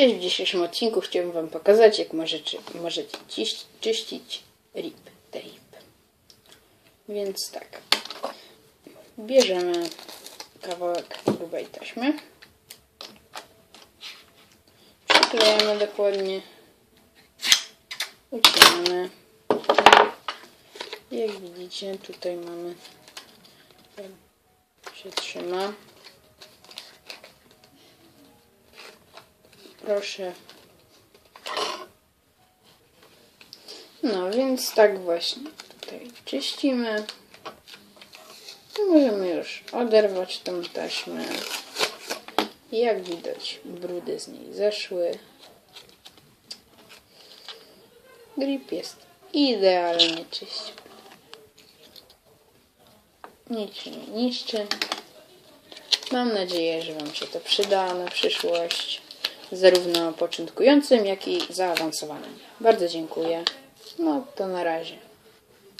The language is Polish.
Cześć, w dzisiejszym odcinku chciałbym Wam pokazać, jak możecie, możecie ciś, czyścić RIP tape. Więc tak, bierzemy kawałek grubej taśmy, przyklejamy dokładnie, ucinamy. Jak widzicie, tutaj mamy, się trzyma. Proszę. No więc tak właśnie tutaj czyścimy. Możemy już oderwać tą taśmę. Jak widać, brudy z niej zeszły. Grip jest idealnie czyścił. Nic się nie niszczy. Mam nadzieję, że Wam się to przyda na przyszłość, zarówno początkującym, jak i zaawansowanym. Bardzo dziękuję. No to na razie.